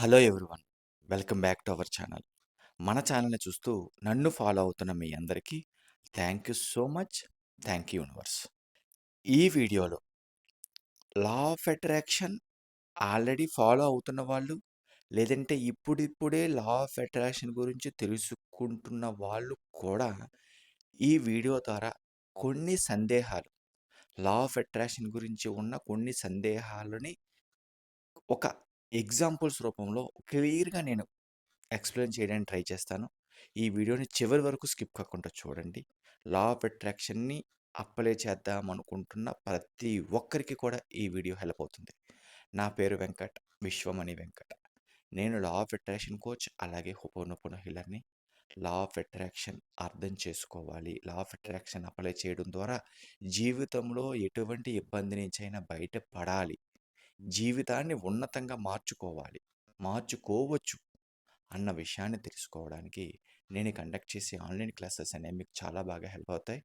Hello everyone. Welcome back to our channel. మన ఛానల్ని చూస్తూ నన్ను ఫాలో అవుతున్న మీ అందరికీ thank you so much. Thank you universe. ఈ వీడియోలో law of attraction already follow అవుతున్న వాళ్ళు లేదంటే ఇప్పుడిప్పుడే లా ఆఫ్ అట్రాక్షన్ గురించి తెలుసుకుంటున్న వాళ్ళు కూడా ఈ వీడియో ద్వారా కొన్ని సందేహాలు లా ఆఫ్ అట్రాక్షన్ గురించి ఉన్న కొన్ని సందేహాలని ఒక ఎగ్జాంపుల్స్ రూపంలో క్లియర్‌గా నేను ఎక్స్‌ప్లెయిన్ చేయడానికి ట్రై చేస్తాను. ఈ వీడియోని చివరి వరకు స్కిప్ కాకుండా చూడండి. లా ఆఫ్ అట్రాక్షన్‌ని అప్లై చేద్దాం అనుకుంటున్న ప్రతి ఒక్కరికి కూడా ఈ వీడియో హెల్ప్ అవుతుంది. నా పేరు వెంకట్. విశ్వమణి వెంకట నేను లా ఆఫ్ అట్రాక్షన్ కోచ్ అలాగే హోపోనోపోనో హీలర్‌ని. లా ఆఫ్ అట్రాక్షన్ అర్థం చేసుకోవాలి. లా ఆఫ్ అట్రాక్షన్ అప్లై చేయడం ద్వారా జీవితంలో ఎటువంటి ఇబ్బంది నుంచైనా బయటపడాలి. జీవితాన్ని ఉన్నతంగా మార్చుకోవాలి. మార్చుకోవచ్చు అన్న విషయాన్ని తెలుసుకోవడానికి నేను కండక్ట్ చేసే ఆన్‌లైన్ క్లాసెస్ అనేవి మీకు చాలా బాగా హెల్ప్ అవుతాయి.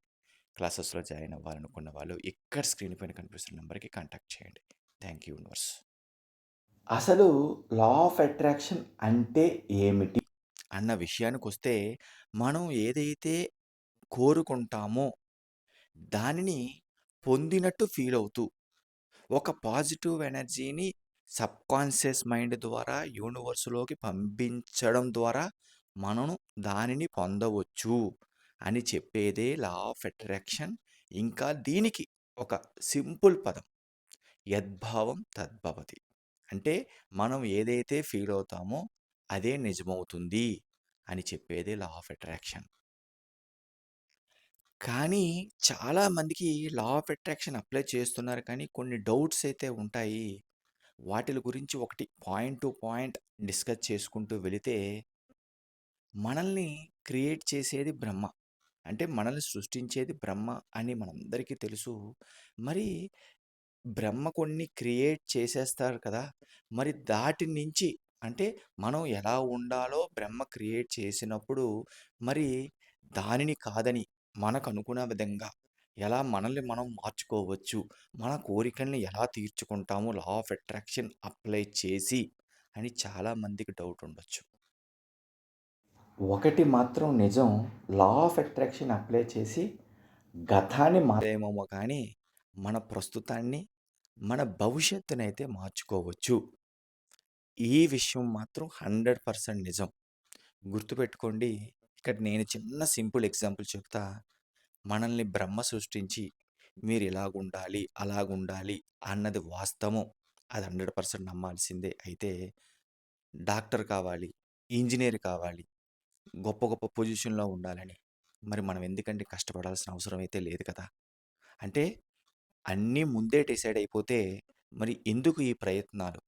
క్లాసెస్‌లో జాయిన్ అవ్వాలనుకున్న వాళ్ళు ఇక్కడ స్క్రీన్ పైన కనిపిస్తున్న నంబర్‌కి కాంటాక్ట్ చేయండి. Thank you universe. అసలు లా ఆఫ్ అట్రాక్షన్ అంటే ఏమిటి? అన్న విషయానికొస్తే మనం ఏదైతే కోరుకుంటామో దానిని పొందినట్టు ఫీల్ అవుతూ ఒక పాజిటివ్ ఎనర్జీని సబ్‌కాన్షియస్ మైండ్ ద్వారా యూనివర్స్‌లోకి పంపించడం ద్వారా మనను దానిని పొందవచ్చు అని చెప్పేదే లా ఆఫ్ అట్రాక్షన్. ఇంకా దీనికి ఒక సింపుల్ పదం యద్భావం తద్భవతి. అంటే మనం ఏదైతే ఫీల్ అవుతామో అదే నిజమవుతుంది అని చెప్పేదే లా ఆఫ్ అట్రాక్షన్. కానీ చాలా మందికి లా ఆఫ్ అట్రాక్షన్ అప్లై చేస్తున్నారు కానీ కొన్ని డౌట్స్ అయితే ఉంటాయి. వాటిల గురించి ఒకటి పాయింట్ టు పాయింట్ డిస్కస్ చేసుకుంటూ వెళితే మనల్ని క్రియేట్ చేసేది బ్రహ్మ. అంటే మనల్ని సృష్టించేది బ్రహ్మ అని మనందరికీ తెలుసు. మరి బ్రహ్మ కొన్ని క్రియేట్ చేసేస్తారు కదా! మరి దాటి నుంచి అంటే మనం ఎలా ఉండాలో బ్రహ్మ క్రియేట్ చేసినప్పుడు మరి దానిని కాదని మనకు అనుకున్న విధంగా ఎలా మనల్ని మనం మార్చుకోవచ్చు. మన కోరికల్ని ఎలా తీర్చుకుంటాము లా ఆఫ్ అట్రాక్షన్ అప్లై చేసి అని చాలా మందికి డౌట్ ఉండొచ్చు. ఒకటి మాత్రం నిజం లా ఆఫ్ అట్రాక్షన్ అప్లై చేసి గతాన్ని మారేమో కానీ మన ప్రస్తుతాన్ని, మన భవిష్యత్తునైతే మార్చుకోవచ్చు. ఈ విషయం మాత్రం 100% నిజం. గుర్తుపెట్టుకోండి. ఇక్కడ నేను చిన్న సింపుల్ ఎగ్జాంపుల్ చెప్తా. మనల్ని బ్రహ్మ సృష్టించి మీరు ఇలాగుండాలి, అలాగుండాలి అన్నది వాస్తవం. అది 100% నమ్మాల్సిందే. అయితే డాక్టర్ కావాలి, ఇంజనీర్ కావాలి, గొప్ప గొప్ప పొజిషన్‌లో ఉండాలని మరి మనం ఎందుకంటే కష్టపడాల్సిన అవసరం అయితే లేదు కదా! అంటే అన్నీ ముందే డిసైడ్ అయిపోతే మరి ఎందుకు ఈ ప్రయత్నాలు?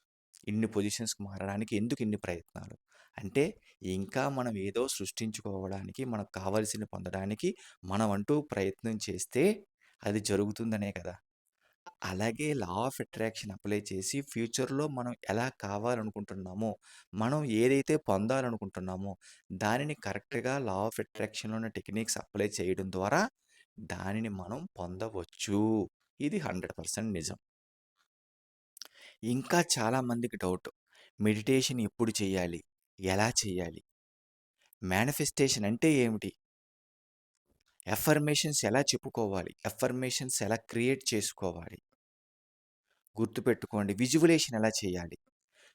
ఇన్ని పొజిషన్స్‌కి మారడానికి ఎందుకు ఇన్ని ప్రయత్నాలు? అంటే ఇంకా మనం ఏదో సృష్టించుకోవడానికి, మనకు కావలసిన పొందడానికి మనం అంటూ ప్రయత్నం చేస్తే అది జరుగుతుందనే కదా! అలాగే లా ఆఫ్ అట్రాక్షన్ అప్లై చేసి ఫ్యూచర్‌లో మనం ఎలా కావాలనుకుంటున్నామో, మనం ఏదైతే పొందాలనుకుంటున్నామో దానిని కరెక్ట్‌గా లా ఆఫ్ అట్రాక్షన్‌లో ఉన్న టెక్నిక్స్ అప్లై చేయడం ద్వారా దానిని మనం పొందవచ్చు. ఇది 100% నిజం. ఇంకా చాలామందికి డౌట్. మెడిటేషన్ ఎప్పుడు చేయాలి? ఎలా చేయాలి? మేనిఫెస్టేషన్ అంటే ఏమిటి? ఎఫర్మేషన్స్ ఎలా చెప్పుకోవాలి? ఎఫర్మేషన్స్ ఎలా క్రియేట్ చేసుకోవాలి? గుర్తుపెట్టుకోండి. విజువలేషన్ ఎలా చేయాలి?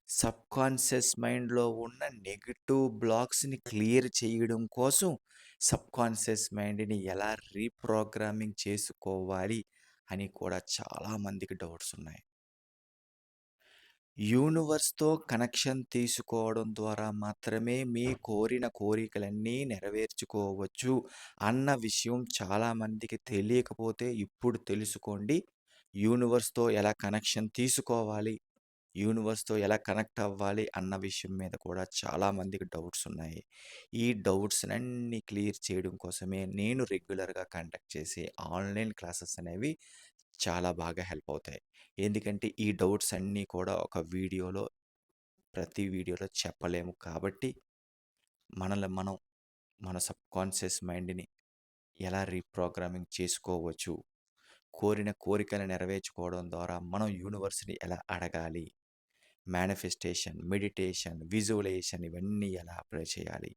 సబ్‌కాన్షియస్ మైండ్‌లో ఉన్న నెగిటివ్ బ్లాక్స్‌ని క్లియర్ చేయడం కోసం సబ్‌కాన్షియస్ మైండ్‌ని ఎలా రీప్రోగ్రామింగ్ చేసుకోవాలి అని కూడా చాలా మందికి డౌట్స్ ఉన్నాయి. యూనివర్స్‌తో కనెక్షన్ తీసుకోవడం ద్వారా మాత్రమే మీ కోరిన కోరికలన్నీ నెరవేర్చుకోవచ్చు అన్న విషయం చాలా మందికి తెలియకపోతే ఇప్పుడు తెలుసుకోండి. యూనివర్స్‌తో ఎలా కనెక్షన్ తీసుకోవాలి? యూనివర్స్‌తో ఎలా కనెక్ట్ అవ్వాలి? అన్న విషయం మీద కూడా చాలామందికి డౌట్స్ ఉన్నాయి. ఈ డౌట్స్‌నన్నీ క్లియర్ చేయడం కోసమే నేను రెగ్యులర్‌గా కండక్ట్ చేసే ఆన్‌లైన్ క్లాసెస్ అనేవి చాలా బాగా హెల్ప్ అవుతాయి. ఎందుకంటే ఈ డౌట్స్ అన్నీ కూడా ఒక వీడియోలో ప్రతి వీడియోలో చెప్పలేము కాబట్టి మనల్ని మనం మన సబ్ కాన్షియస్ మైండ్‌ని ఎలా రీప్రోగ్రామింగ్ చేసుకోవచ్చు? కోరిన కోరికలు నెరవేర్చుకోవడం ద్వారా మనం యూనివర్స్‌ని ఎలా అడగాలి? మేనిఫెస్టేషన్, మెడిటేషన్, విజువలైజేషన్ ఇవన్నీ ఎలా అప్లై చేయాలి?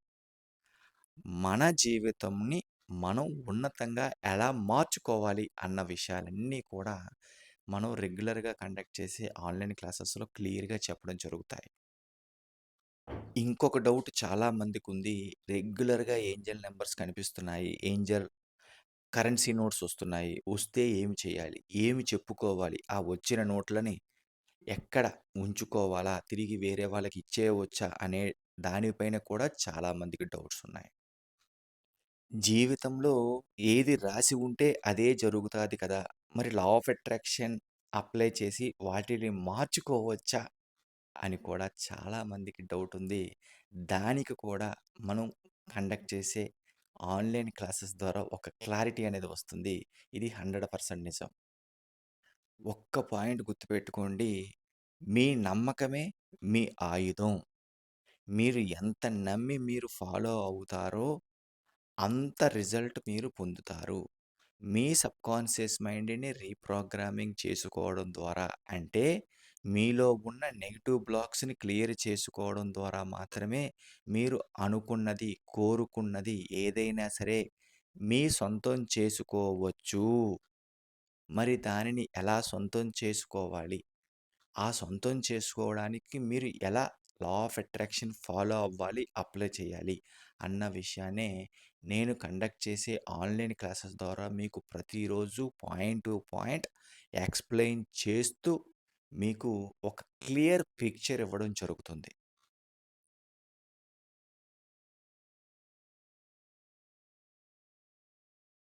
మన జీవితంని మనం ఉన్నతంగా ఎలా మార్చుకోవాలి అన్న విషయాలన్నీ కూడా మనం రెగ్యులర్‌గా కండక్ట్ చేసే ఆన్‌లైన్ క్లాసెస్‌లో క్లియర్‌గా చెప్పడం జరుగుతాయి. ఇంకొక డౌట్ చాలా మందికుంది. రెగ్యులర్‌గా ఏంజెల్ నెంబర్స్ కనిపిస్తున్నాయి. ఏంజెల్ కరెన్సీ నోట్స్ వస్తున్నాయి. వస్తే ఏమి చేయాలి? ఏమి చెప్పుకోవాలి? ఆ వచ్చిన నోట్లని ఎక్కడ ఉంచుకోవాలా? తిరిగి వేరే వాళ్ళకి ఇచ్చేయవచ్చా? అనే దానిపైన కూడా చాలామందికి డౌట్స్ ఉన్నాయి. జీవితంలో ఏది రాసి ఉంటే అదే జరుగుతాది కదా! మరి లా ఆఫ్ అట్రాక్షన్ అప్లై చేసి వాటిని మార్చుకోవచ్చా? అని కూడా చాలా మందికి డౌట్ ఉంది. దానికి కూడా మనం కండక్ట్ చేసే ఆన్‌లైన్ క్లాసెస్ ద్వారా ఒక క్లారిటీ అనేది వస్తుంది. ఇది 100% నిజం. ఒక్క పాయింట్ గుర్తుపెట్టుకోండి. మీ నమ్మకమే మీ ఆయుధం. మీరు ఎంత నమ్మి మీరు ఫాలో అవుతారో అంత రిజల్ట్ మీరు పొందుతారు. మీ సబ్‌కాన్షియస్ మైండ్‌ని రీప్రోగ్రామింగ్ చేసుకోవడం ద్వారా అంటే మీలో ఉన్న నెగెటివ్ బ్లాక్స్‌ని క్లియర్ చేసుకోవడం ద్వారా మాత్రమే మీరు అనుకున్నది, కోరుకున్నది ఏదైనా సరే మీ సొంతం చేసుకోవచ్చు. మరి దానిని ఎలా సొంతం చేసుకోవాలి? ఆ సొంతం చేసుకోవడానికి మీరు ఎలా లా ఆఫ్ అట్రాక్షన్ ఫాలో అవ్వాలి, అప్లై చేయాలి అన్న విషయాన్నే నేను కండక్ట్ చేసే ఆన్‌లైన్ క్లాసెస్ ద్వారా మీకు ప్రతిరోజు పాయింట్ టు పాయింట్ ఎక్స్‌ప్లెయిన్ చేస్తూ మీకు ఒక క్లియర్ పిక్చర్ ఇవ్వడం జరుగుతుంది.